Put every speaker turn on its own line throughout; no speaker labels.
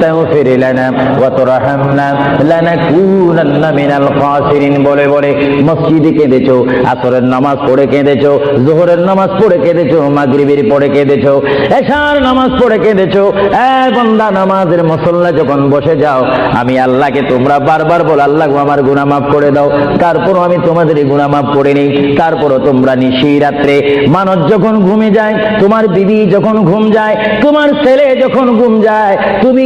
তাগফির লানা ওয়া তুরহামনা লানাকুনান্না মিনাল খাসিরিন বলে বলে, মসজিদে কেঁদেছো, আসরের নামাজ পড়ে কেঁদেছো, জোহরের নামাজ পড়ে কেঁদেছো, মাগরিবের পড়ে কেঁদেছো, এশার নামাজ পড়ে কেঁদেছো। এ বান্দা, নামাজের মুসল্লা যখন বসে যাও, আমি আল্লাহকে তোমরা বারবার বল, আল্লাহ আমার গুনাহ মাফ করে দাও। তারপরও আমি তোমাদের গুনাহ মাফ করে নেই তারপরও তোমরা নিশি রাত্রে মানুষ যখন ঘুমে যায়, তোমার বিবি যখন ঘুম যায়, তোমার ছেলে যখন ঘুম যায়, তুমি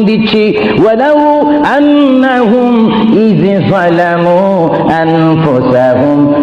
দিচ্ছি। ওয়ালাউ আন্নাহুম ইয যালামু আনফুসাহুম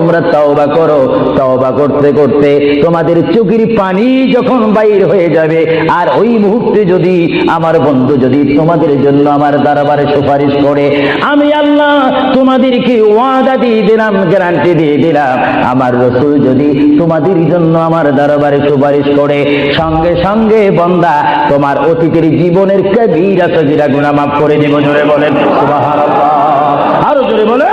তোমরা তওবা করো। তওবা করতে করতে তোমাদের চোখের পানি যখন বাইর হয়ে যাবে, আর ওই মুহূর্তে যদি আমার বন্ধু যদি তোমাদের জন্য আমার দরবারে সুপারিশ করে, আমি আল্লাহ তোমাদেরকে ওয়াদা দিয়ে দিলাম, গ্যারান্টি দিয়ে দিলাম। আমার রসুল যদি তোমাদের জন্য আমার দরবারে সুপারিশ করে, সঙ্গে সঙ্গে বন্দা তোমার অতীতের জীবনের কবিরা সজিরা গুণা মাফ করে দেব। জোরে বলেন। আরও জোরে বলেন।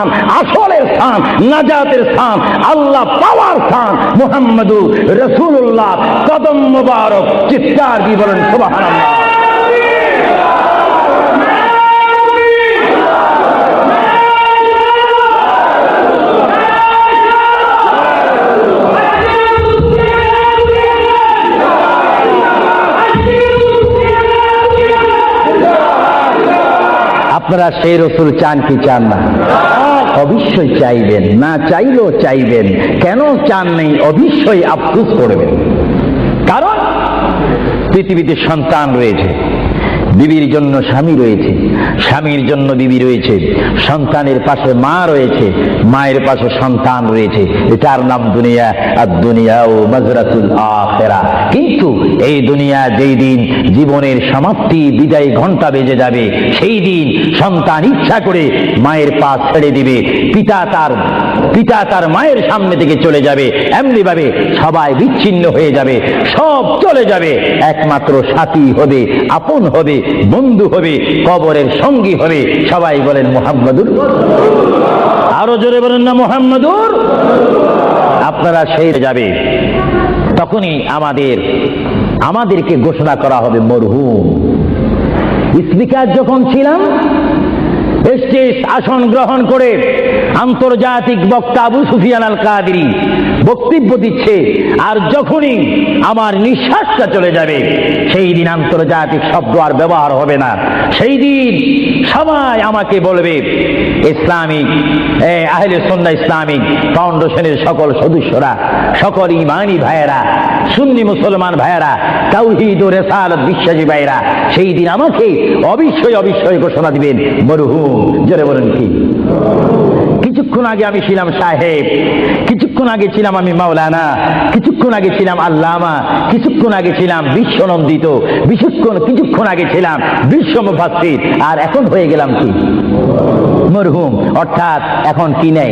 আসলের স্থান, নাজাতের স্থান, আল্লাহ পাওয়ার স্থান, মুহাম্মদু রসুল্লাহ কদম মুবারক, চিৎকার বলেন, সুবহানাল্লাহ। আপনারা সেই রসুল চান কি চান না? অবশ্যই চাইবেন, না চাইলেও চাইবেন। কেন চান নেই, অবশ্যই আফসুস করবেন। কারণ পৃথিবীতে সন্তান রয়েছে। বিবির জন্য স্বামী রয়েছে। স্বামীর জন্য বিবি রয়েছে। সন্তানের পাশে মা রয়েছে। মায়ের পাশে সন্তান রয়েছে। এটার নাম দুনিয়া, আর দুনিয়া ও মাজরাতুল আখেরা। কিন্তু এই দুনিয়া যেই দিন জীবনের সমাপ্তি, বিদায় ঘণ্টা বেজে যাবে, সেই দিন সন্তান ইচ্ছা করে মায়ের পা ছেড়ে দিবে। পিতা তার পিতা তার মায়ের সামনে থেকে চলে যাবে। এমনি ভাবে সবাই বিচ্ছিন্ন হয়ে যাবে। সব চলে যাবে। একমাত্র সাথী হবে, আপন হবে। বন্ধু হবে, কবরের সঙ্গী হবে। সবাই বলেন মোহাম্মদুর আরও জোরে বলেন না মোহাম্মদুর আপনারা সেই যাবে, তখনই আমাদের, আমাদেরকে ঘোষণা করা হবে মরহুম। স্পিকার যখন ছিলাম স্টেজ আসন গ্রহণ করে আন্তর্জাতিক বক্তা আবু সুফিয়ান আল কাদিরি বক্তব্য দিচ্ছে, আর যখনই আমার নিঃশ্বাসটা চলে যাবে, সেই দিন আন্তর্জাতিক শব্দ আর ব্যবহার হবে না। সেই দিন সবাই আমাকে বলবে, ইসলামিক আহলে সন্ধ্যা ইসলামিক ফাউন্ডেশনের সকল সদস্যরা, সকল ইমানি ভাইয়েরা, সুন্নি মুসলমান ভাইয়েরা, তাওহিদ ও রেসালত বিশ্বাসী ভাইয়েরা, সেই দিন আমাকে অবশ্যই অবশ্যই ঘোষণা দিবেন, মরহুম। জোরে বলেন কি? কিছুক্ষণ আগে আমি ছিলাম সাহেব, কিছুক্ষণ আগে ছিলাম আমি মাওলানা, কিছুক্ষণ আগে ছিলাম আল্লামা, কিছুক্ষণ আগে ছিলাম বিশ্বনন্দিত বিশুক্ষণ কিছুক্ষণ আগে ছিলাম বিশ্ব মুফাসসির আর এখন হয়ে গেলাম কি? মরহুম, অর্থাৎ এখন কি নেই?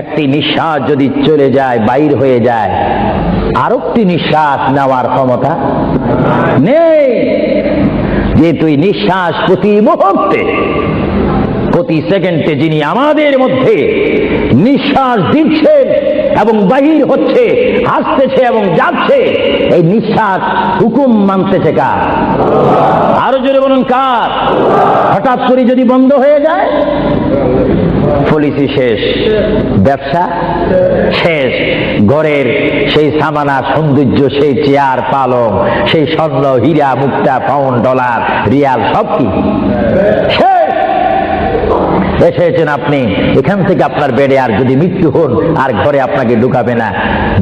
একটি নিঃশ্বাস যদি চলে যায়, বাইর হয়ে যায়, আরেকটি নিঃশ্বাস নেওয়ার ক্ষমতা নেই। যে তুই নিঃশ্বাস প্রতি মুহূর্তে, প্রতি সেকেন্ডে যিনি আমাদের মধ্যে নিঃশ্বাস দিচ্ছেন এবং বাহির হচ্ছে, হাসতেছে এবং যাচ্ছে, এই নিঃশ্বাস হুকুম মানতেছে কার আরও জোরে বলুন কার? হঠাৎ করে যদি বন্ধ হয়ে যায় পলিসি শেষ, ব্যবসা শেষ, ঘরের সেই সামানা সৌন্দর্য, সেই চেয়ার পালং, সেই স্বর্ণ হীরা মুক্তা, পাউন্ড, ডলার, রিয়াল, সব কি? শেষ। এসেছেন আপনি, এখান থেকে আপনার বেডে আর যদি মৃত্যু হন, আর ঘরে আপনাকে ঢুকাবে না।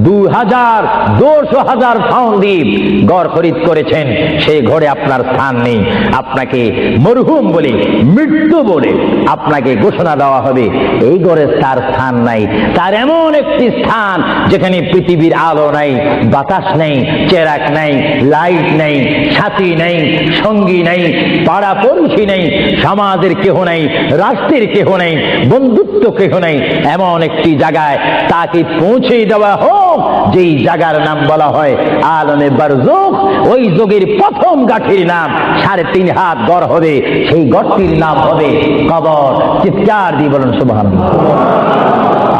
দু হাজার দুশো হাজার ফাউন্ড দ্বীপ গড় খরিদ করেছেন, সেই ঘরে আপনার স্থান নেই। আপনাকে মরহুম বলে, মৃত্যু বলে আপনাকে ঘোষণা দেওয়া হবে। এই ঘরে তার স্থান নাই। তার এমন একটি স্থান যেখানে পৃথিবীর আলো নাই, বাতাস নেই, চেরাক নাই, লাইট নেই সাথী নেই, সঙ্গী নেই পাড়া পড়ুষি নেই, সমাজের কেহ নেই, রাষ্ট্রের কেহ নেই, বন্ধুত্ব কেহ নেই। এমন একটি জায়গায় তাকে পৌঁছে দেওয়া হোক, যেই জায়গার নাম বলা হয় আলমে বারজুক ওই যোগের প্রথম গাঠির নাম সাড়ে তিন হাত গড় হবে, সেই গড়টির নাম হবে কবর। চিৎকার দিয়ে বলুন সুবাহান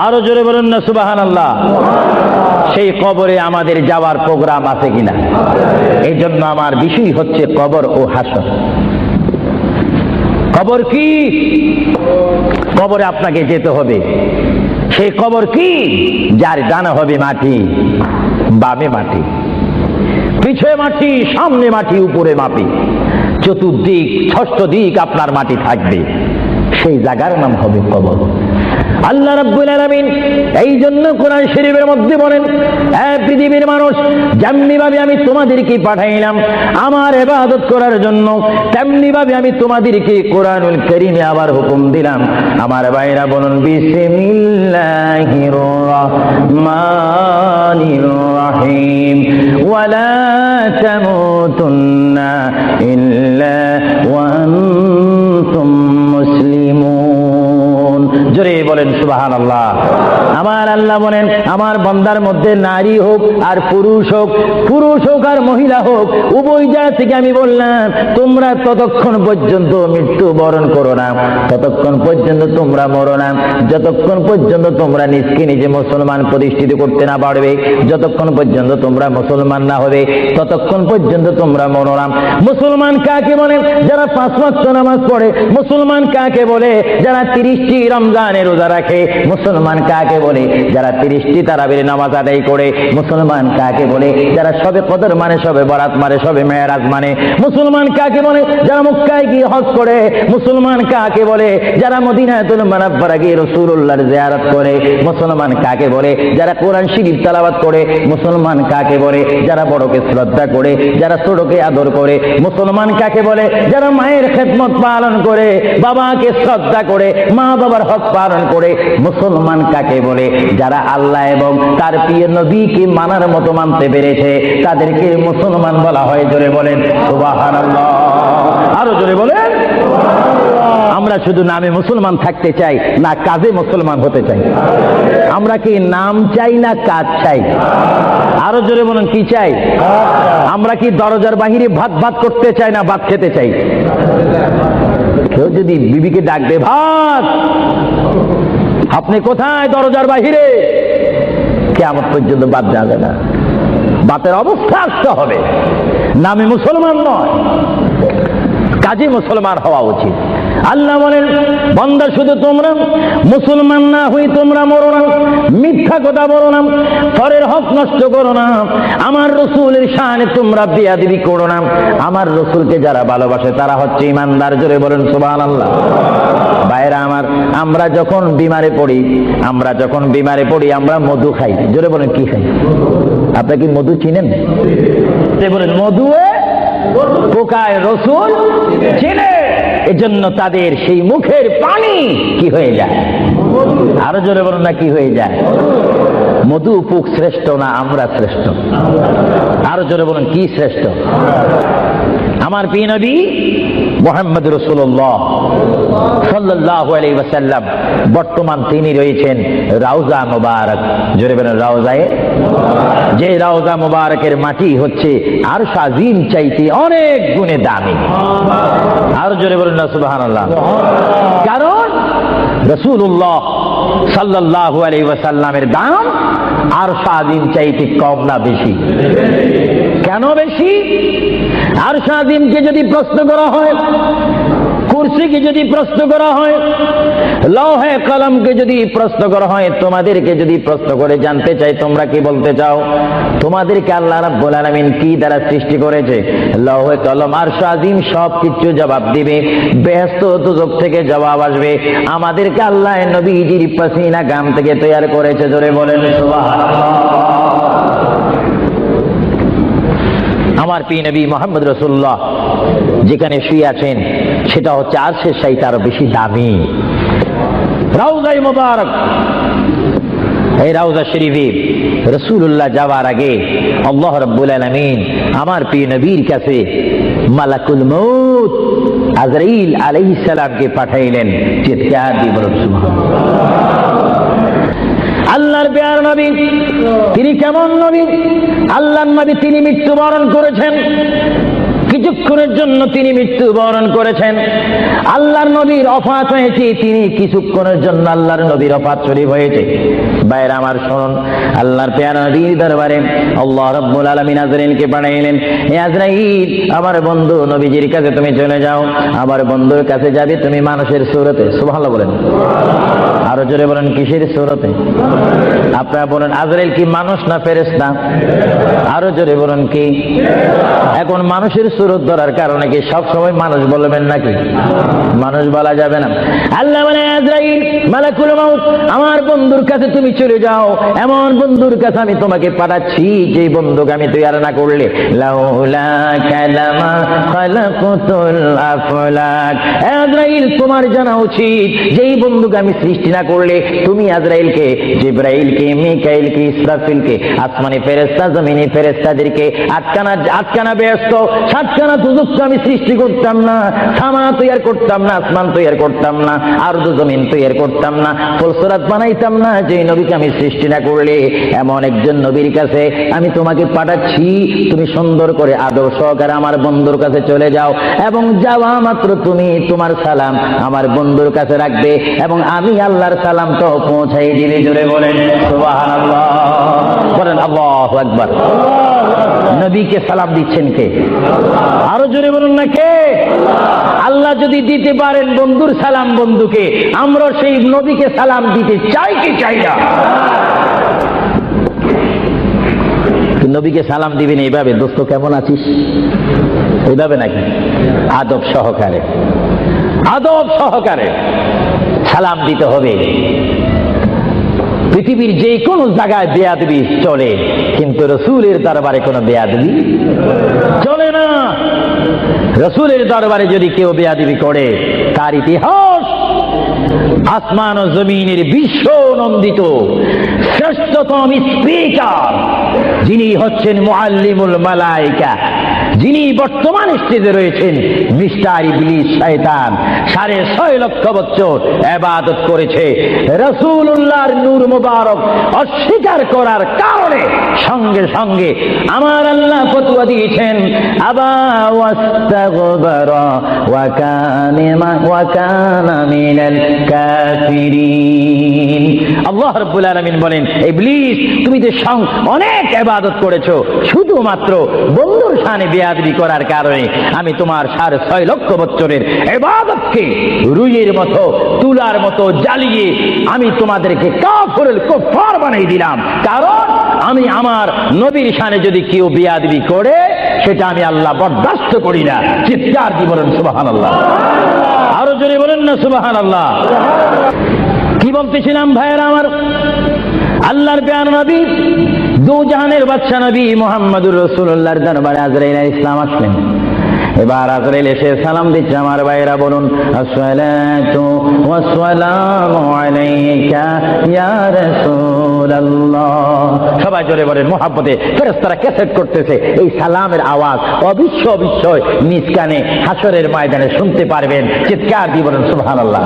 আরও জোরে বলুন না সুবাহান আল্লাহ সেই কবরে আমাদের যাওয়ার প্রোগ্রাম আছে কিনা? এই জন্য আমার বিষয় হচ্ছে কবর ও হাসর। কবর কি? কবরে আপনাকে যেতে হবে। সেই কবর কি? যার ডানা হবে মাটি, বামে মাটি, পিছে মাটি, সামনে মাটি, উপরে মাটি। চতুর্দিক, ষষ্ঠ দিক আপনার মাটি থাকবে। সেই জায়গার নাম হবে কবর। আল্লাহ রাব্বুল আলামিন এই জন্য কোরআন শরীফের মধ্যে বলেন, এ পৃথিবীর মানুষ যেমনি ভাবে আমি তোমাদেরকে পাঠাইলাম আমার এবাদত করার জন্য তেমনি ভাবে আমি তোমাদেরকে কোরআনুল কারীমে আবার হুকুম দিলাম। আমার ভাইরা বলুন, বিসমিল্লাহির রহমানির রহিম। ওয়ালা তামুতুন্না সুবাহান আল্লাহ আমার আল্লাহ বলেন, আমার বন্দার মধ্যে নারী হোক আর পুরুষ হোক পুরুষ হোক আর মহিলা হোক, উভয় জায়গা থেকে আমি বললাম, তোমরা ততক্ষণ পর্যন্ত মৃত্যু বরণ করো না। ততক্ষণ পর্যন্ত তোমরা মরো না। যতক্ষণ পর্যন্ত তোমরা নিজকে নিজে মুসলমান প্রতিষ্ঠিত করতে না পারবে, যতক্ষণ পর্যন্ত তোমরা মুসলমান না হবে, ততক্ষণ পর্যন্ত তোমরা মরো না। মুসলমান কাকে বলে? যারা পাঁচ ওয়াক্ত নামাজ পড়ে, মুসলমান কাকে বলে? যারা তিরিশটি রমজানের রোজা রাখে, মুসলমান কাকে বলে? যারা তিরিশটি তারাবির নামাজ আদায় করে, মুসলমান কাকে বলে? যারা সবে কদর মানে সবে বরাত মানে সবে মেয়েরাজ মানে মুসলমান কাকে বলে? যারা মক্কায় গিয়ে হজ করে, মুসলমান কাকে বলে? যারা মদিনাতুল মানাব্বারা গিয়ে রসুল্লাহর জিয়ারত করে, মুসলমান কাকে বলে? যারা কোরআন শরীফ তালাবাত করে, মুসলমান কাকে বলে? যারা বড়কে শ্রদ্ধা করে, যারা ছোটকে আদর করে, মুসলমান কাকে বলে? যারা মায়ের খেদমত পালন করে, বাবাকে শ্রদ্ধা করে মা বাবার হক পালন করে, মুসলমান কাকে বলে? যারা আল্লাহ এবং তার প্রিয় নবীকে মানার মতো মানতে পেরেছে, তাদেরকে মুসলমান বলা হয়, জোরে বলেন আরও জোরে বলেন আমরা শুধু নামে মুসলমান থাকতে চাই, না কাজে মুসলমান হতে চাই। আমরা কি নাম চাই না কাজ চাই? আরও জোরে বলুন, কি চাই? আমরা কি দরজার বাহিরে ভাত ভাত করতে চাই না ভাত খেতে চাই? কেউ যদি বিবিকে ডাকবে ভাত! আপনি কোথায় দরজার বাহিরে? কেমন পর্যন্ত বাদ যাবে না। বাতের অবস্থা আসতে হবে। নামে মুসলমান নয়। কাজে মুসলমান হওয়া উচিত। আল্লাহ বলেন, বন্দা শুধু তোমরা, মুসলমান না হই তোমরা মরো না, মিথ্যা কথা বলো না, পরের হক নষ্ট করো না, আমার রসুলের শানে তোমরা বিয়াদিবি করো না। আমার রসুলকে যারা ভালোবাসে, তারা হচ্ছে ইমানদার। জোরে বলেন সুবহান আল্লাহ বাইরা আমার, আমরা যখন বিমারে পড়ি, আমরা যখন বিমারে পড়ি, আমরা মধু খাই। জোরে বলেন, কি খাই? আপনি কি মধু চিনেন? বলেন মধুয়ে পোকায় রসুল চিনে, এজন্য তাদের সেই মুখের পানি কি হয়ে যায়? আরও জোরে বলুন না কি হয়ে যায়? মধু পুক শ্রেষ্ঠ না আমরা শ্রেষ্ঠ? আরও জোরে বলুন কি শ্রেষ্ঠ? আমার প্রিয় নবী মোহাম্মদ রসুল্লাহ সাল্লাহ আলী ওসাল্লাম বর্তমান তিনি রয়েছেন রাউজা মুবারক। জোরে বেন রাউজায়ে। যে রাউজা মুবারকের মাটি হচ্ছে আর সাজিম চাইতে অনেক গুণে দামি। আর জোরে বলুন না সুবাহ কারণ রসুল্লাহ সাল্লাহ আলী ওয়াসাল্লামের দাম আর সাদিন চাইতে কম না বেশি। কেন বেশি? আর সাদিনকে যদি প্রশ্ন করা হয় কুরসিকে যদি প্রশ্ন করা হয়, লৌহে কলমকে যদি প্রশ্ন করা হয়, তোমাদেরকে যদি প্রশ্ন করে জানতে চাই, তোমরা কি বলতে চাও? তোমাদেরকে আল্লাহ রাব্বুল আলামিন কি দ্বারা সৃষ্টি করেছে? লৌহে কলম আর সাদিম সব কিছু জবাব দিবে, ব্যস্ত দুজক থেকে জবাব আসবে। আমাদেরকে আল্লাহ নবীজির পাসিনা গাম থেকে তৈরি করেছে, জোরে বলেন আমার পি নবী মোহাম্মদ রসুল্লাহ যেখানে শুয়ে আছেন, সেটা হচ্ছে আর সে সাইতে আরও বেশি দামি। রাউজাই মোবারক। এই রাউজা শরীফে রসুল্লাহ যাওয়ার আগে আল্লাহ রব্বুল আলমিন আমার প্রিয় নবীর কাছে মালাকুল মৌত আজরাইল আলাইহিস সালামকে পাঠাইলেন। চিৎকার দিয়ে বলুন আল্লাহর বেয়ার নবী। তিনি কেমন নবী? আল্লাহর নবী তিনি মৃত্যুবরণ করেছেন। কিছুক্ষণের জন্য তিনি মৃত্যুবরণ করেছেন। আল্লাহর নবীর অফাত হয়েছে, তিনি কিছুক্ষণের জন্য আল্লাহর নবীর অফাত শরীফ হয়েছে। বাইরে আমার শুনুন, আল্লাহর পেয়ার নবীর দরবারে আল্লাহ রব্বুল আলমিন আজরাইলকে পাঠাইলেন হে আজরাইল, আমার বন্ধু নবীজির কাছে তুমি চলে যাও, আমার বন্ধুর কাছে যাবে তুমি মানুষের সুরতে। সুবহানাল্লাহ বলেন। আরও জোরে বলেন, কিসের সুরতে? আপনারা বলেন, আজরাইল কি মানুষ না ফেরেস ফেরেশতা? আরও জোরে বলেন, কি? এখন মানুষের সুরত ধরার কারণে কি সব সময় মানুষ বলবেন নাকি? মানুষ বলা যাবে না। আল্লাহ বলে, আজরাইল, মালাকুল মাউত, আমার বন্ধুর কাছে তুমি চলে যাও। এমন বন্ধুর কাছে আমি তোমাকে পাঠাচ্ছি যে বন্ধুকে আমি তৈরি না করলে। লাউলা কালামা খালাকুতুল আফলাক। আজরাইল, তোমার জানা উচিত, যেই বন্ধুকে আমি সৃষ্টি না করলে, তুমি আজরাইলকে, জিব্রাইলকে, মিকাইলকে, ইসরাফিলকে, আসমানি ফেরেস্তা জমিনি ফেরেস্তাদেরকে আটকানা আটকানা ব্যস্ত, সাতখানা দুদুক্ষ আমি সৃষ্টি করতাম না। সামা তৈয়ার করতাম না, আসমান তৈয়ার করতাম না আর জমিন করতাম না, ফুলসরাত বানাইতাম না যে নবীকে আমি সৃষ্টি না করলে, এমন একজন নবীর কাছে আমি তোমাকে পাঠাচ্ছি, তুমি সুন্দর করে আদর সহকারে আমার বন্ধুর কাছে চলে যাও, এবং যাওয়া মাত্র তুমি তোমার সালাম আমার বন্ধুর কাছে রাখবে, এবং আমি আল্লাহর সালামটাও পৌঁছাই দিলে জোরে বলেন বলেন আল্লাহু আকবার। নবীকে সালাম দিচ্ছেন কে? আরও জোরে বলুন না কে? আল্লাহ যদি দিতে পারেন বন্ধুর সালাম বন্ধুকে, আমরা সেই নবীকে সালাম দিতে চাই কি চাই না? নবীকে সালাম দিবেন এইভাবে দোস্ত, কেমন আছিস? এইভাবে নাকি? আদব সহকারে। আদব সহকারে সালাম দিতে হবে। পৃথিবীর যে কোনো জায়গায় বেয়াদবি চলে, কিন্তু রসুলের দরবারে কোনো বেয়াদবি চলে না। রসুলের দরবারে যদি কেউ বেয়াদবি করে, তার ইতিহাস আসমান ও জমিনের বিশ্ব নন্দিত শ্রেষ্ঠতম স্পিকার, যিনি হচ্ছেন মুআল্লিমুল মালাইকা। যিনি বর্তমান স্টেজে রয়েছেন, মিস্টার ইবলিস শয়তান, সাড়ে ছয় লক্ষ বছর এবাদত করেছে। রসুল্লাহর নূর মুবারক অস্বীকার করার কারণে সঙ্গে সঙ্গে আমার আল্লাহ ফতুয়া দিয়েছেন আল্লাহ রাব্বুল আলামিন বলেন, ইবলিস, তুমি যে সং- অনেক ইবাদত করেছ, শুধুমাত্র বন্ধুর শানে বেয়াদবি করার কারণে আমি তোমার সাড়ে ছয় লক্ষ বছরের ইবাদতকে রুইয়ের মতো, তুলার মতো জ্বালিয়ে আমি তোমাদেরকে কাফরুল কুফার বানাই দিলাম। কারণ আমি আমার নবীর শানে যদি কেউ বেয়াদবি করে, সেটা আমি আল্লাহ বরদাস্ত করি না। চিৎকার কি বলেন, সুবহানাল্লাহ। আরও জোরে বলেন না, সুবহানাল্লাহ। কি বলতেছিলাম ভাইয়েরা আমার? আল্লাহর পেয়ার নবী দু জাহানের বাদশাহ নবী মোহাম্মদুর রসুল্লাহর দরবারে আজরাইল ইসলাম আসলেন। এবার আজরাইল এসে সালাম দিচ্ছে আমার ভাইয়েরা বলুন, আসসালাতু ওয়াসসালামু আলাইকা ইয়া রাসূলুল্লাহ। সবাই জোরে বলেন, মোহাব্বতে, ফেরেশতারা ক্যাসেট করতেছে, এই সালামের আওয়াজ অবিশ্ব অবিশ্বয় নিজ কানে হাসরের ময়দানে শুনতে পারবেন, চিৎকার দিয়ে বলেন, সুবহানাল্লাহ।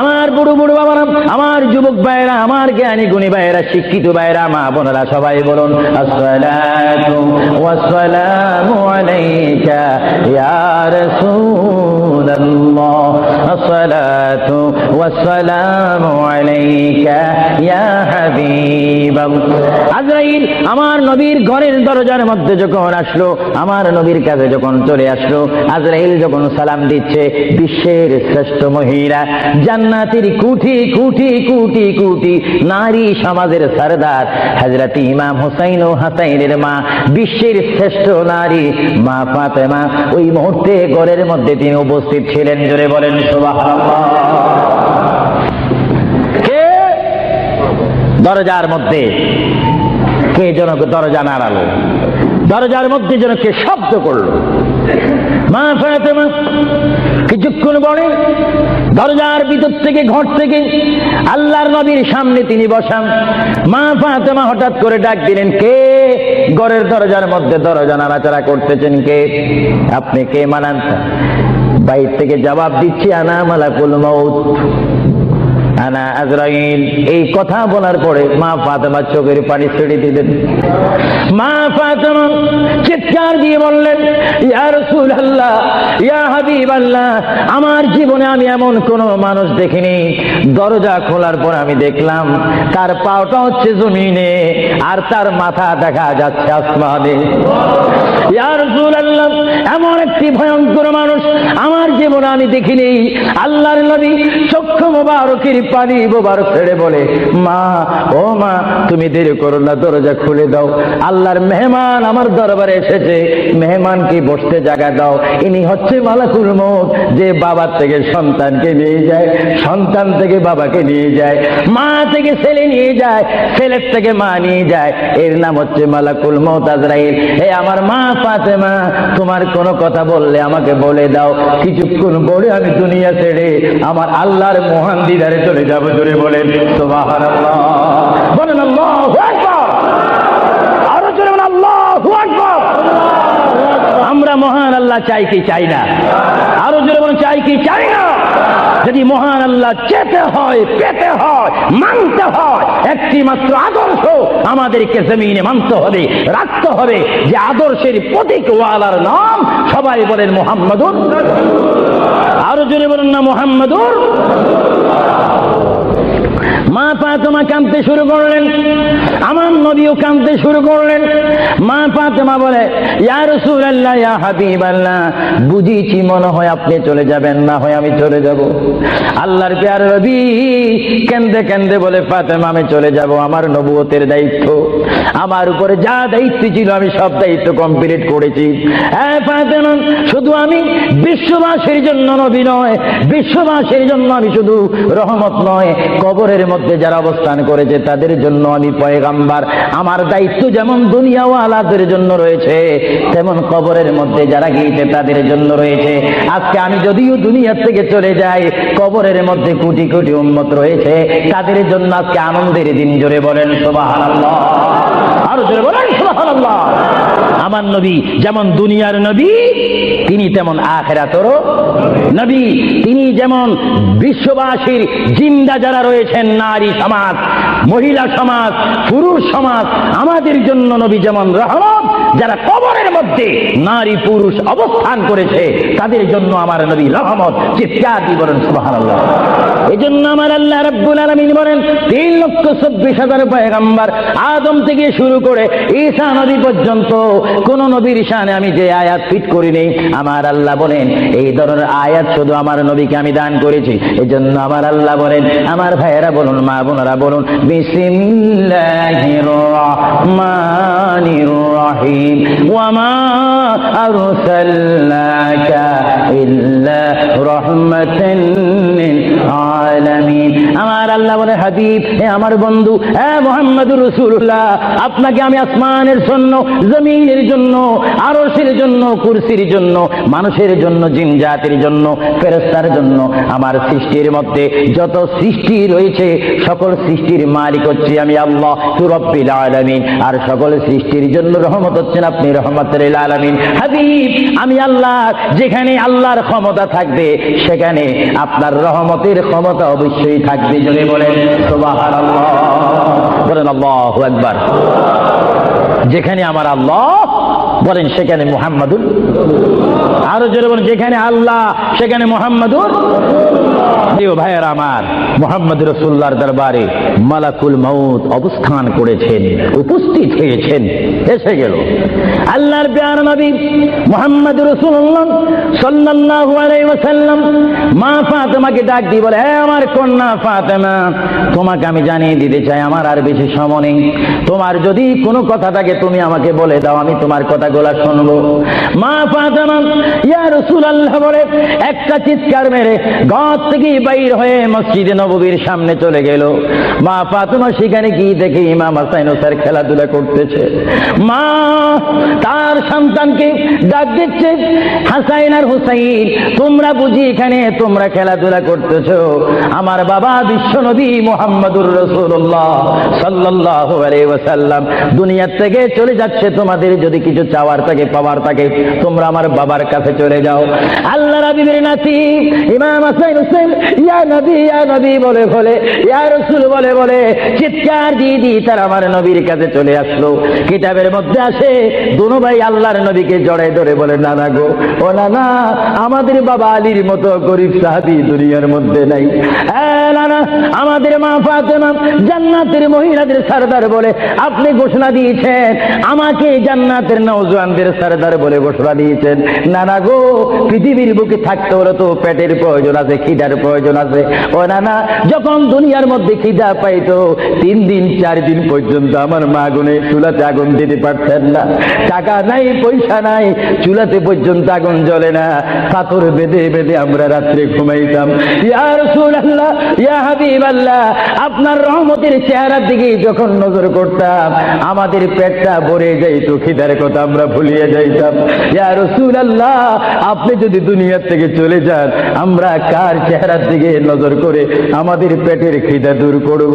আমার বুড়ো বুড়ো বাবারা, আমার যুবক ভাইয়েরা, আমার জ্ঞানী গুণী ভাইয়েরা, শিক্ষিত ভাইয়েরা, মা বোনেরা সবাই বলুন, আসসালাতু ওয়াসসালামু আলাইকা ইয়া রাসূলুল্লাহ আসসালাতু ওয়াসসালামু আলাইকা ইয়া হাবিবাল্লাহ আজরাইল, আমার নবীর ঘরের দরজার মধ্যে যখন আসলো, আমার নবীর কাছে যখন চলে আসলো, আজরাইল যখন সালাম দিচ্ছে, বিশ্বের শ্রেষ্ঠ মহিলা, জান্নাতের কুঠি কুঠি কুটি কুটি নারী সমাজের সরদার হজরত ইমাম হুসাইন ও হাসাইনের মা, বিশ্বের শ্রেষ্ঠ নারী মা ফাতেমা ওই মুহূর্তে ঘরের মধ্যে তিনি উপস্থিত ছিলেন, জোরে বলেন সুবাহ কে? দরজার মধ্যে। কে জনক দরজা নাড়ালো? দরজার মধ্যে যেন কে শব্দ করল। মা ফাতেমা কিছুক্ষণ পরে দরজার ভিতর থেকে ঘর থেকে আল্লাহর নবীর সামনে তিনি বসান। মা ফাতেমা হঠাৎ করে ডাক দিলেন, কে? ঘরের দরজার মধ্যে দরজা নাড়াচাড়া করতেছেন কে? আপনি কে মানান? বাইর থেকে জবাব দিচ্ছি, আনা মালাকুল মৌত আনা আজরাইল। এই কথা বলার পরে মা ফাতেমা চোখের পানি ছেড়ে দিলেন। মা ফাতেমা চিৎকার দিয়ে বললেন, ইয়া রাসূলুল্লাহ, ইয়া হাবিবাল্লাহ, আমার জীবনে আমি এমন কোন মানুষ দেখিনি। দরজা খোলার পর আমি দেখলাম, তার পাওটা হচ্ছে জমিনে, আর তার মাথা দেখা যাচ্ছে আসমানে। ইয়া রাসূলুল্লাহ, এমন একটি ভয়ঙ্কর মানুষ আমার জীবনে আমি দেখিনি। আল্লাহর নবী চক্ষু মোবারকের পানি মোবারক ছেড়ে বলে, মা, ও মা, তুমি দেরি করো না, দরজা খুলে দাও। আল্লাহর মেহমান আমার দরবারে এসেছে। মেহমানকে বসতে জায়গা দাও। ইনি হচ্ছে মালাকুল মত যে বাবার থেকে সন্তানকে নিয়ে যায়, সন্তান থেকে বাবাকে নিয়ে যায়, মা থেকে ছেলে নিয়ে যায়, ছেলের থেকে মা নিয়ে যায়। এর নাম হচ্ছে মালাকুল মত আজরাইল। হে আমার মা ফাতেমা, তোমার কোনো কথা বললে আমাকে বলে দাও। কিছুক্ষণ বলে আমি দুনিয়া ছেড়ে আমার আল্লাহর মহান দিদারে চলে যাব, জোরে বলেন সুবহানাল্লাহ। বলেন আরও জোরে আমরা মহান আল্লাহ চাই কি চাই না? আরও জোরে বলুন, চাই কি চাই না? যদি মহান আল্লাহ চেতে হয়, পেতে হয়, মানতে হয়, একটি মাত্র আদর্শ আমাদেরকে জমিনে মানতে হবে, রাখতে হবে যে আদর্শের প্রতীক ওয়ালার নাম সবাই বলেন মোহাম্মদুর। আরও জোরে বলেন না মোহাম্মদুর। মা ফাতেমা কাঁদতে শুরু করলেন। আমার নবীও কাঁদতে শুরু করলেন। মা ফাতেমা বলে, ইয়া রাসূলুল্লাহ, ইয়া হাবিবাল্লাহ বুঝিছি মনে হয় আপনি চলে যাবেন, না হয় আমি চলে যাব। আল্লাহর প্যার রবি কেন্দে কেন্দে বলে, ফাতেমা, আমি চলে যাব, আমার নবুয়তের দায়িত্ব। আমার উপরে যা দায়িত্ব ছিল, আমি সব দায়িত্ব কমপ্লিট করেছি। হ্যাঁ ফাতেমা, শুধু আমি বিশ্ববাসীর জন্য নবী নয়, বিশ্ববাসীর জন্য আমি শুধু রহমত নয় কবরের মধ্যে যারা অবস্থান করেছে, তাদের জন্য আমি পয়গাম্বার। আমার দায়িত্ব যেমন দুনিয়াওয়ালাদের জন্য রয়েছে, তেমন কবরের মধ্যে যারা গিয়েছে, তাদের জন্য রয়েছে। আজকে আমি যদিও দুনিয়ার থেকে চলে যাই, কবরের মধ্যে কোটি কোটি উন্মত রয়েছে, তাদের জন্য আজকে আনন্দের দিন। জোরে বলেন, সুবহানাল্লাহ। আরও জোরে বলেন, সুবহানাল্লাহ। আমার নবী যেমন দুনিয়ার নবী, তিনি তেমন আখেরাতরও নবী। তিনি যেমন বিশ্ববাসীর জিন্দা যারা রয়েছেন, নারী সমাজ, মহিলা সমাজ, পুরুষ সমাজ, আমাদের জন্য নবী যেমন রহমত যারা কবরের মধ্যে নারী পুরুষ অবস্থান করেছে, তাদের জন্য আমার নবী রহমত, চিৎকার দিয়ে বলেন এই জন্য আমার আল্লাহ রাব্বুল আলামিন বলেন, তিন লক্ষ চব্বিশ হাজার পয়গাম্বার আদম থেকে শুরু করে ঈসা নবী পর্যন্ত কোন নবীর শানে আমি যে আয়াত ফিট করিনি, আমার আল্লাহ বলেন, এই ধরনের আয়াত শুধু আমার নবীকে আমি দান করেছি। এই জন্য আমার আল্লাহ বলেন, আমার ভাইয়েরা বলুন, মা বোনেরা বলুন, বিসমিল্লাহির রহমানির রহিম। الرحيم وما أرسلناك إلا رحمة আল্লাহ বলে, হাবিব হে আমার বন্ধু হে মোহাম্মদুর রসুল্লাহ আপনাকে আমি আসমানের জন্য, জমিনের জন্য, আরশের জন্য, কুরসির জন্য, মানুষের জন্য, জিন জাতির জন্য ফেরেস্তার জন্য, আমার সৃষ্টির মধ্যে যত সৃষ্টি রয়েছে, সকল সৃষ্টির মালিক হচ্ছে আমি আল্লাহ তুরব্বিল আলামিন, আর সকল সৃষ্টির জন্য রহমত হচ্ছেন আপনি, রহমতের আলামিন। হাবিব, আমি আল্লাহ, যেখানে আল্লাহর ক্ষমতা থাকবে, সেখানে আপনার রহমতের ক্ষমতা অবশ্যই থাকবে যদি বলেন আল্লাহু আকবার। যেখানে আমার আল্লাহ বলেন, সেখানে মুহাম্মাদুর। আরও জোরে বলেন, যেখানে আল্লাহ, সেখানে মোহাম্মদুর। ভাইয়ের আমার, মোহাম্মদ রসুল্লার দরবারে মালাকুল অবস্থান করেছেন, উপস্থিত হয়েছেন, এসে গেল। আল্লাহর প্যার নবী মোহাম্মদ সাল্লাল্লাহু আলাইহি ওয়াসাল্লাম, মা ফাতেমাকে ডাক দিয়ে বলে হ্যাঁ আমার কন্যা ফাতেমা, তোমাকে আমি জানিয়ে দিতে চাই, আমার আর বেশি সময় নেই। তোমার যদি কোনো কথা থাকে, তুমি আমাকে বলে দাও, আমি তোমার কথাগুলো শুনব। মা ফাতেমা, ইয়া রাসূলুল্লাহ বলে, একটা চিৎকার মেরে ঘর থেকে বাইর হয়ে মসজিদে নববীর সামনে চলে গেল। মা ফাতেমা সেখানে গিয়ে দেখে ইমাম হাসাইন স্যার খেলাধুলা করতেছে। মা তার সন্তানকে ডাক দিচ্ছে, হাসাইন আর হুসাইন, তোমরা বুঝি এখানে, তোমরা খেলাধুলা করতেছো? আমার বাবা বিশ্বনবী মোহাম্মদুর রসুল্লাহ ওয়াসাল্লাম, দুনিয়ার থেকে চলে যাচ্ছে, তোমাদের যদি কিছু চাওয়ার থাকে পাওয়ার থাকে তোমরা আমার বাবার কাছে চলে যাও। আল্লাহ রাবিবের নাতি, ইমাম হাসাইন হোসেন, ইয়া নবী ইয়া নবী বলে বলে, ইয়া রসুল বলে বলে, চিৎকার দিয়ে দিয়ে তার আমার নবীর কাছে চলে আসলো। কিতাবের মধ্যে আসে, দুনো ভাই আল্লাহর নবীকে জড়াই ধরে বলে, নানা গো, ও নানা, আমাদের বাবা আলীর মতো গরিব সাহাবি দুনিয়ার মধ্যে নাই। নানা, আমাদের মা ফাতেমা জান্নাতের মহিলাদের সরদার বলে, আপনি ঘোষণা দিয়েছেন, আমাকে জান্নাতের নওজোয়ানদের সরদার বলে ঘোষণা দিয়েছেন নানা গো, পৃথিবীর বুকে থাকতে হলে তো পেটের প্রয়োজন আছে, খিদার প্রয়োজন আছে। ও নানা যখন দুনিয়ার মধ্যে খিদা পাইতো, তিন দিন, চার দিন পর্যন্ত আমার মা গুনে চুলাতে আগুন দিতে পারতেন না। টাকা নাই, পয়সা নাই, চুলাতে পর্যন্ত আগুন জ্বলে না। পাথর বেঁধে বেঁধে আমরা রাত্রে ঘুমাইতাম। ইয়ার রাসূলুল্লাহ, ইয়া হাবিবাল্লাহ, আপনার রহমতের চেহারার দিকে যখন নজর করতাম, আমাদের পেটটা ভরে যাইতো, খিদার কথা আমরা ভুলিয়ে যাইতাম। ইয়া রাসূলুল্লাহ, আপনি যদি দুনিয়ার থেকে চলে যান, আমরা কার চেহারার দিকে নজর করে আমাদের পেটের খিদা দূর করব?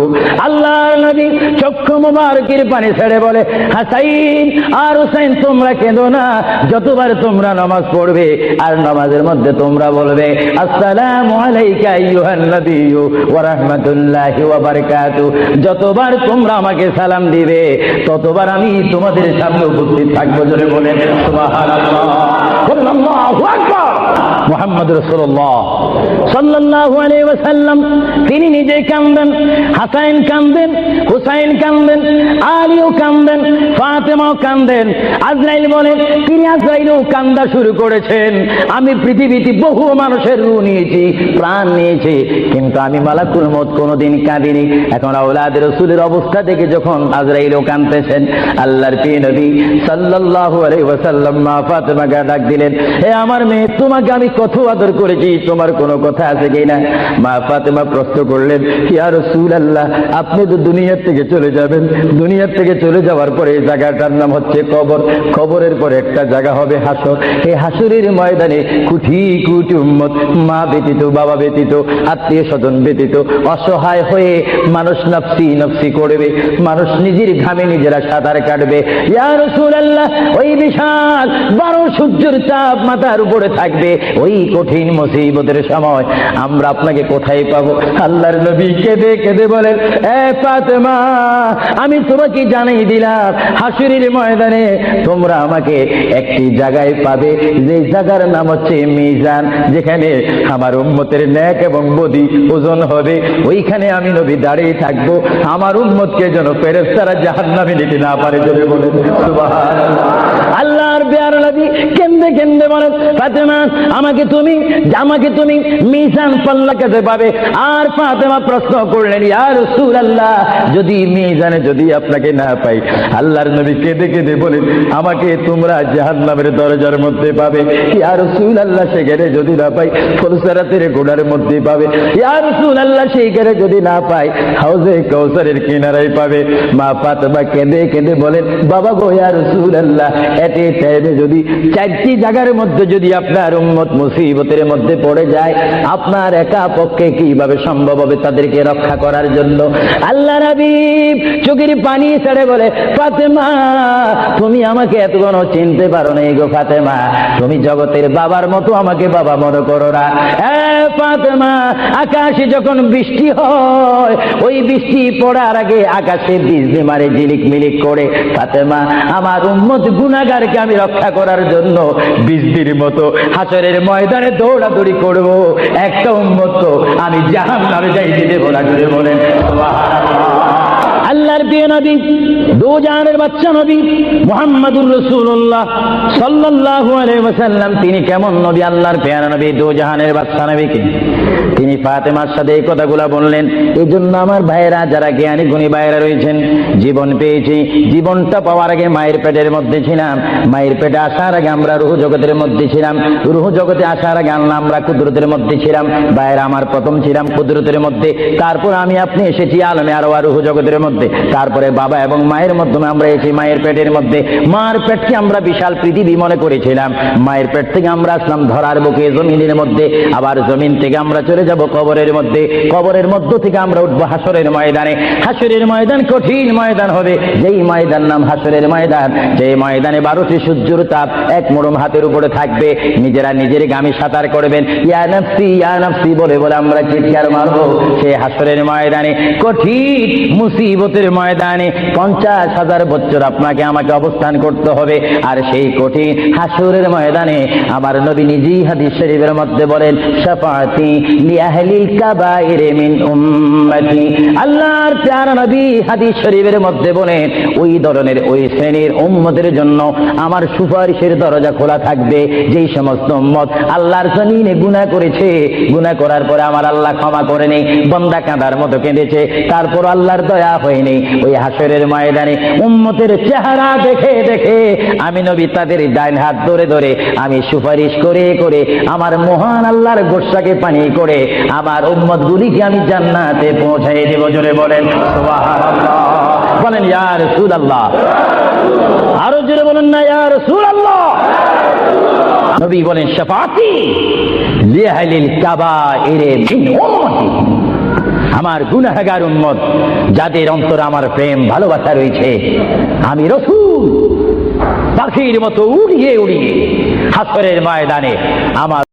আল্লাহ নবী চক্ষু মুবারকের পানি ছেড়ে বলে, হাসাইন, আর হুসাইন, তোমরা কেঁদো না। যতবার তোমরা নামাজ পড়বে, আর নামাজের মধ্যে তোমরা বলবে, আসসালামু আলাইকা আইয়ুহান নাবিয়্যু ওয়া রাহমাতুল্লাহি ওয়া বারাকাতু। যতবার তোমরা আমাকে সালাম দিবে, ততবার আমি তোমাদের সামনে উপস্থিত থাকব। জোরে বলেন সুবহানাল্লাহ। বলেন আল্লাহু আকবার। মুহাম্মদ রাসূলুল্লাহ সাল্লাল্লাহু আলাইহি ওয়াসাল্লাম, তিনি নিজে কাঁদেন হাসাইন কাঁদেন হুসাইন কাঁদেন আলীও কাঁদেন ফাতেমাও কাঁদেন আজরাইল বলেন, তিনি আজরাইলও কান্দা শুরু করেছেন। আমি পৃথিবীতে বহু মানুষের রু নিয়েছি, প্রাণ নিয়েছি, কিন্তু আমি মালাকুল মত কোনোদিন কাঁদিনি। এখন আওলাদ রসুলের অবস্থা দেখে যখন আজরাইলও কাঁদতেছেন, আল্লাহর প্রিয় নবী সাল্লাল্লাহু আলাইহি ওয়াসাল্লাম মা ফাতেমাকে ডাক দিলেন হে আমার মেয়ে, তোমাকে আমি কত আদর করেছি, তোমার কোনো কথা আছে কিনা মা ফাতেমা প্রশ্ন করলেন, ইয়া রাসূলুল্লাহ, আপনি তো দুনিয়ার থেকে চলে যাবেন। দুনিয়ার থেকে চলে যাওয়ার পরে এই জায়গাটার নাম হচ্ছে কবর। কবরের পরে একটা জায়গা হবে হাসর। এই ময়দানে কুঠি কুটি উম্মত, মা ব্যতীত, বাবা ব্যতীত, আত্মীয় স্বজন ব্যতীত, অসহায় হয়ে মানুষ নফসি নফসি করবে, মানুষ নিজের ঘামে নিজেরা সাঁতার কাটবে। ইয়া রাসূলুল্লাহ, ওই বিশাল বারো সূর্যের চাপ মাথার উপরে থাকবে। ওই কঠিন মুসিবতের সময় আমরা আপনাকে কোথায় পাবো? আল্লাহর নবী কেঁদে কেঁদে বলেন, এ ফাতেমা, আমি তোমাকে জানাই দিলাম হাসুরির ময়দানে তোমরা আমাকে একটি জায়গায় পাবে। যে জায়গার নাম হচ্ছে মিজান, যেখানে আমার উম্মতের ন্যাক এবং বদি ওজন হবে। ওইখানে আমি নবী দাঁড়িয়ে থাকব। আমার উম্মতকে যেন ফেরেস্তারা জাহান্নামে নিতে না পারে বলে আল্লাহর বলেন ফাতেমা, আমাকে তুমি আমাকে তুমি মিজান পাল্লা কাছে পাবে আর ফাতেমা প্রশ্ন করলেন, ইয়া রাসূলুল্লাহ, যদি মিজানে যদি আপনাকে না পাই, আল্লাহর নবী কেঁদে কেঁদে বলেন, আমাকে তোমরা জাহান্নামের দরজার মধ্যে পাবে। ইয়া রাসূলুল্লাহ সেখানে যদি না পাই, ফুলসারাতের গোড়ার মধ্যে পাবে। ইয়া রাসূলুল্লাহ সেইখানে যদি না পাই, হাউজে কৌসারের কিনারায় পাবে। মা ফাতেমা কেঁদে কেঁদে বলেন, বাবা গো, ইয়া রাসূলুল্লাহ এতে টাইমে যদি চারটি জায়গার মধ্যে যদি আপনার উম্মত মুসিবতের মধ্যে পড়ে যায়, আপনার একা পক্ষে কীভাবে সম্ভব হবে তাদেরকে রক্ষা করার জন্য? আল্লাহ রাবিব চোখের পানি ছেড়ে বলে, ফাতেমা, তুমি আমাকে এতক্ষণ চিনতে পারো না গো ফাতেমা। তুমি জগতের বাবার মতো আমাকে বাবা মনে করো না। ফাতেমা, আকাশে যখন বৃষ্টি হয়, ওই বৃষ্টি পড়ার আগে আকাশে বিজলি মারে ঝিলিক মিলিক করে, ফাতেমা, আমার উম্মত গুনাগারকে আমি রক্ষা করার জন্য বিজদির মতো হাসরের ময়দানে দৌড়াদৌড়ি করব। একটা উন্মত আমি জাহান নামে যাইতে দেবো না জুড়ে বলেন। আল্লাহর প্রিয় নবী, দু জাহানের বাচ্চা নবী মুহাম্মাদুর রাসূলুল্লাহ সাল্লাল্লাহু আলাইহি তিনি কেমন নবী? আল্লাহর প্রিয় নবী, দু জাহানের বাচ্চা নবীকে। তিনি ফাতেমার সাথে এই কথাগুলো বললেন এই জন্য আমার ভাইয়েরা যারা জ্ঞানী গুণী ভাইয়েরা রয়েছেন, জীবন পেয়েছি। জীবনটা পাওয়ার আগে মায়ের পেটের মধ্যে ছিলাম। মায়ের পেটে আসার আগে আমরা রুহ জগতের মধ্যে ছিলাম। রুহ জগতে আসার আগে আল্লাহ আমরা কুদরতের মধ্যে ছিলাম। ভাইয়েরা আমার প্রথম ছিলাম কুদরতের মধ্যে। তারপর আমি আপনি এসেছি আলমে আরও আর রুহ জগতের মধ্যে। তারপরে বাবা এবং মায়ের মাধ্যমে আমরা এসেছি মায়ের পেটের মধ্যে, মার পেটকে আমরা বিশাল পৃথিবী মনে করেছিলাম। মায়ের পেট থেকে আমরা আসলাম ধরার বুকে, জমিনের মধ্যে। আবার জমিন থেকে আমরা চলে যাব কবরের মধ্যে। কবরের মধ্য থেকে আমরা উঠবো হাসরের ময়দানে। হাসরের ময়দান কঠিন ময়দান হবে। যেই ময়দান নাম হাসরের ময়দান, যেই ময়দানে বারোটি সূর্যের তাপ এক মোড়ম হাতের উপরে থাকবে। নিজেরা নিজের গামী সাঁতার করবেন। ইয়া নাফসি ইয়া নাফসি বলে বলে আমরা চিৎকার মারবো। সে হাসরের ময়দানে কঠিন মুসিবতের ময়দানে পঞ্চাশ হাজার বছর আপনাকে আমাকে অবস্থান করতে হবে। আর সেই কঠিন হাসুরের ময়দানে আমার নবী নিজেই হাদিস শরীফের মধ্যে বলেন, শাফাতি লিআহলিল কাবাইর মিন উম্মতি। আল্লাহর প্যারা নবী হাদিস শরীফের মধ্যে বলেন, ওই ধরনের ওই শ্রেণির উম্মতের জন্য আমার সুপারিশের দরজা খোলা থাকবে। যেই সমস্ত উম্মত আল্লাহর জমিনে গুনাহ করেছে, গুনাহ করার পরে আমার আল্লাহ ক্ষমা করেনি বন্দা কাঁদার মতো কেঁদেছে। তারপর আল্লাহর দয়া হয় নেই ওই হাসরের ময়দানে উম্মতের চেহারা দেখে দেখে আমি নবী তাদের ডাইন হাত ধরে ধরে আমি সুপারিশ করে করে আমার মহান আল্লাহর গোসাকে পানি করে আমার উম্মত গুলিকে আমি জান্নাতে পৌঁছাই দেব। জোরে বলেন। বলেন, ইয়া রাসূলুল্লাহ। আরও জোরে বলেন না, ইয়া রাসূলুল্লাহ। নবী বলেন, শাফাতি লিয়াহলিল কাবাইরে মিন উম্মতি। আমার গুণাহার উন্মত যাদের অন্তরে আমার প্রেম, ভালোবাসা রয়েছে, আমি রসুল, পাখির মতো উড়িয়ে উড়িয়ে হাসরের ময়দানে আমার